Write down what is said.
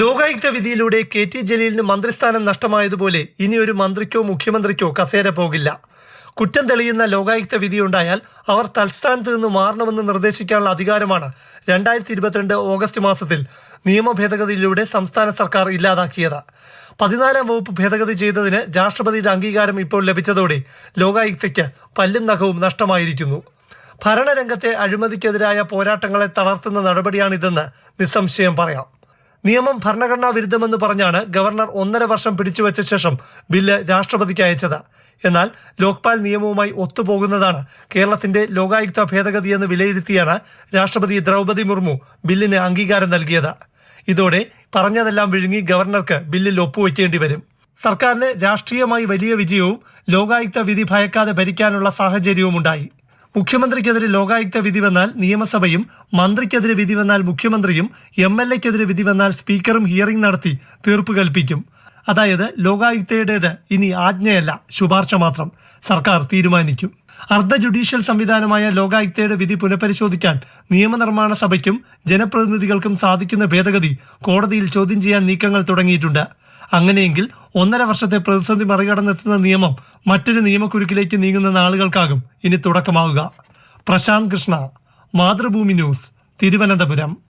ലോകായുക്ത വിധിയിലൂടെ K T ജലീലിന് മന്ത്രിസ്ഥാനം നഷ്ടമായതുപോലെ ഇനി ഒരു മന്ത്രിക്കോ മുഖ്യമന്ത്രിക്കോ കസേര പോകില്ല. കുറ്റം തെളിയുന്ന ലോകായുക്ത വിധിയുണ്ടായാൽ അവർ തൽസ്ഥാനത്ത് നിന്ന് മാറണമെന്ന് നിർദ്ദേശിക്കാനുള്ള അധികാരമാണ് രണ്ടായിരത്തി ഇരുപത്തിരണ്ട് ഓഗസ്റ്റ് മാസത്തിൽ നിയമ ഭേദഗതിയിലൂടെ സംസ്ഥാന സർക്കാർ ഇല്ലാതാക്കിയത്. പതിനാലാം വകുപ്പ് ഭേദഗതി ചെയ്തതിന് രാഷ്ട്രപതിയുടെ അംഗീകാരം ഇപ്പോൾ ലഭിച്ചതോടെ ലോകായുക്തയ്ക്ക് പല്ലും നഖവും നഷ്ടമായിരിക്കുന്നു. ഭരണരംഗത്തെ അഴിമതിക്കെതിരായ പോരാട്ടങ്ങളെ തളർത്തുന്ന നടപടിയാണിതെന്ന് നിസ്സംശയം പറയാം. നിയമം ഭരണഘടനാ വിരുദ്ധമെന്ന് പറഞ്ഞാണ് ഗവർണർ ഒന്നര വർഷം പിടിച്ചുവച്ച ശേഷം ബില്ല് രാഷ്ട്രപതിക്ക് അയച്ചത്. എന്നാൽ ലോക്പാൽ നിയമവുമായി ഒത്തുപോകുന്നതാണ് കേരളത്തിന്റെ ലോകായുക്ത ഭേദഗതിയെന്ന് വിലയിരുത്തിയാണ് രാഷ്ട്രപതി ദ്രൗപദി മുർമു ബില്ലിന് അംഗീകാരം നൽകിയത്. ഇതോടെ പറഞ്ഞതെല്ലാം വിഴുങ്ങി ഗവർണർക്ക് ബില്ലിൽ ഒപ്പുവെക്കേണ്ടി വരും. സർക്കാരിന് രാഷ്ട്രീയമായി വലിയ വിജയവും ലോകായുക്ത വിധി ഭയക്കാതെ ഭരിക്കാനുള്ള സാഹചര്യവും ഉണ്ടായി മുഖ്യമന്ത്രിക്കെതിരെ ലോകായുക്ത വിധി വന്നാൽ നിയമസഭയും മന്ത്രിക്കെതിരെ വിധി വന്നാൽ മുഖ്യമന്ത്രിയും എം എൽ എക്കെതിരെ വിധി വന്നാൽ സ്പീക്കറും ഹിയറിംഗ് നടത്തി തീർപ്പ് കൽപ്പിക്കും. അതായത് ലോകായുക്തയുടേത് ഇനി ആജ്ഞയല്ല ശുപാർശ മാത്രം. സർക്കാർ തീരുമാനിക്കും. അർദ്ധ ജുഡീഷ്യൽ സംവിധാനമായ ലോകായുക്തയുടെ വിധി പുനഃപരിശോധിക്കാൻ നിയമനിർമ്മാണ സഭയ്ക്കും ജനപ്രതിനിധികൾക്കും സാധിക്കുന്ന ഭേദഗതി കോടതിയിൽ ചോദ്യം ചെയ്യാൻ നീക്കങ്ങൾ തുടങ്ങിയിട്ടുണ്ട്. അങ്ങനെയെങ്കിൽ ഒന്നര വർഷത്തെ പ്രതിസന്ധി മറികടന്നെത്തുന്ന നിയമം മറ്റൊരു നിയമക്കുരുക്കിലേക്ക് നീങ്ങുന്ന നാളുകൾക്കാകും ഇനി തുടക്കമാവുക. പ്രശാന്ത് കൃഷ്ണ മാതൃഭൂമി ന്യൂസ് തിരുവനന്തപുരം.